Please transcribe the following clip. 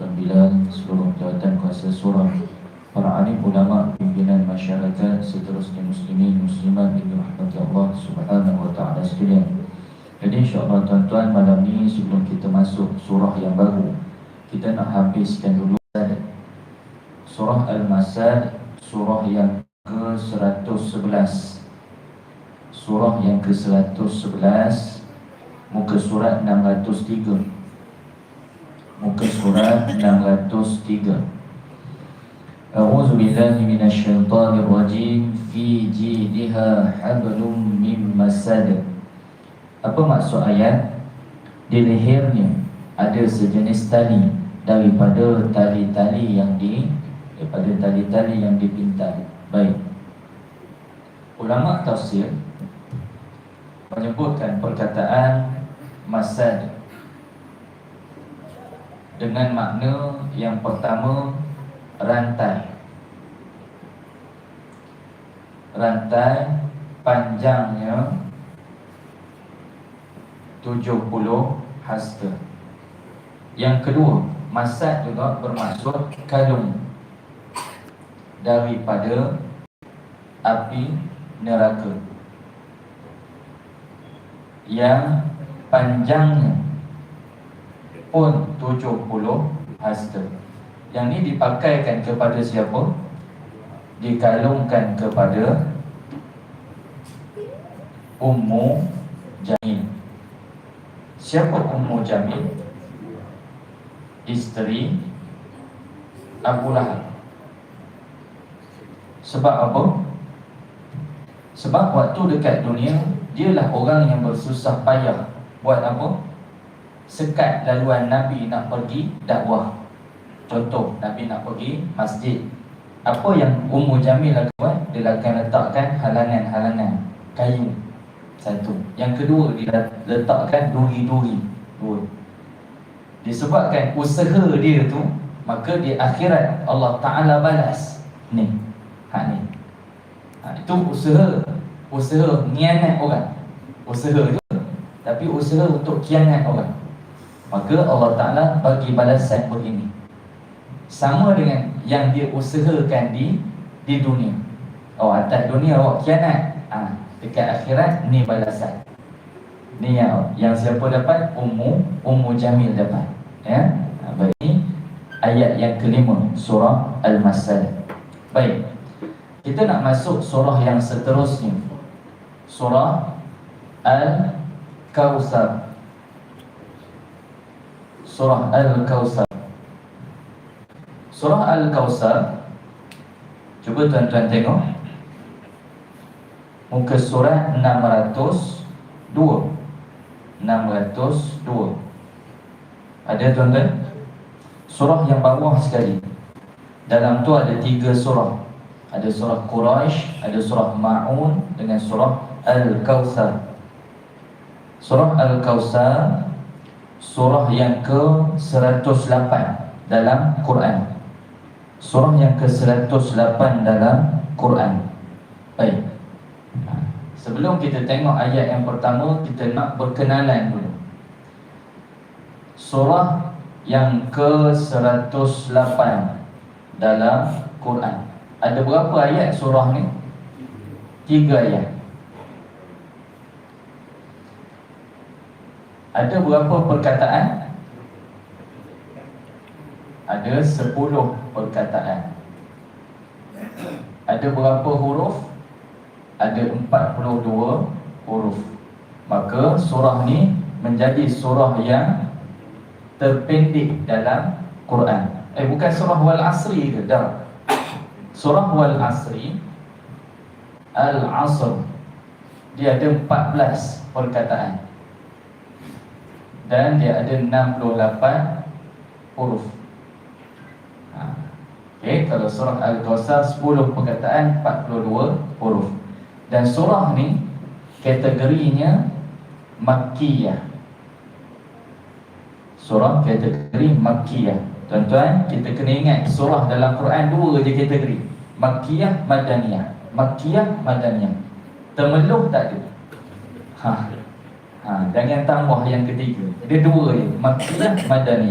Pembilan seluruh jawatan kuasa surah. Para alim ulama pimpinan masyarakat Seterusnya muslimin muslimat Ini rahmat Allah subhanahu wa ta'ala sekalian. Jadi insyaAllah tuan-tuan Malam ni sebelum kita masuk surah yang baru Kita nak habiskan dulu Surah Al-Masad Surah yang ke-111 Surah yang ke-111 Muka surat 603 Muka surat 603 A'udzu billahi minasyaitonir rajim fi jidha hablum mim masad Apa maksud ayat? Di lehernya ada sejenis tali daripada tali-tali yang di daripada tali-tali yang dipintal. Baik. Ulama tafsir menyebutkan perkataan masad dengan makna yang pertama rantai. Rantai panjangnya 70 hasta. Yang kedua masad juga bermaksud kalung daripada api neraka. Yang panjangnya pun 70 hasta. Yang ni dipakaikan kepada siapa? Dikalungkan kepada Ummu Jamil. Siapa Ummu Jamil? Isteri Abu Lahab. Sebab apa? Sebab waktu dekat dunia Dialah orang yang bersusah payah Buat apa? Sekat laluan Nabi nak pergi dakwah. Contoh, Nabi nak pergi masjid. Apa yang Ummu Jamil buat? Dia akan letakkan halangan-halangan kayu. Satu. Yang kedua, dia letakkan duri-duri. Dua. Disebabkan usaha dia tu, maka di akhirat Allah Ta'ala balas. Ni. Ha ni. Ha, itu usaha. Usaha nianat orang. Usaha tu. Tapi usaha untuk kianat orang. Maka Allah Ta'ala bagi balasan begini Sama dengan yang dia usahakan di di dunia. Oh atas dunia awak kianat. Ha, Dekat akhirat ni balasan. Ni yang, yang siapa dapat? Ummu Ummu Jamil dapat. Ya? Ha, Baik Ayat yang kelima Surah Al-Masad. Baik. Kita nak masuk surah yang seterusnya. Surah Al-Kawthar Surah Al-Kawthar Surah Al-Kawthar Cuba tuan-tuan tengok. Muka surat 602 602 Ada tuan-tuan? Surah yang bawah sekali. Dalam tu ada tiga surah. Ada surah Quraisy, Ada surah Ma'un Dengan surah Al-Kawthar Surah Al-Kawthar surah yang ke-108 dalam Quran. Surah yang ke-108 dalam Quran. Baik. Sebelum kita tengok ayat yang pertama, kita nak berkenalan dulu. Surah yang ke-108 dalam Quran. Ada berapa ayat surah ni? Tiga ayat. Ada berapa perkataan? Ada sepuluh perkataan Ada berapa huruf? Ada empat puluh dua huruf Maka surah ni menjadi surah yang terpendek dalam Quran Eh bukan surah wal asri ke? Dah. Surah wal asri Al-Asr Dia ada empat belas perkataan dan dia ada 68 huruf. Ha. Okay, kalau surah Al-Kawthar 10 perkataan 42 huruf. Dan surah ni kategorinya Makkiyah. Surah kategori Makkiyah. Tuan-tuan, kita kena ingat surah dalam Quran dua je kategori. Makkiyah, Madaniyah. Makkiyah, Madaniyah. Temeluh tak ada. Ha. Ha, jangan tambah yang ketiga. Dia dua je, Makkiyah Madaniyah.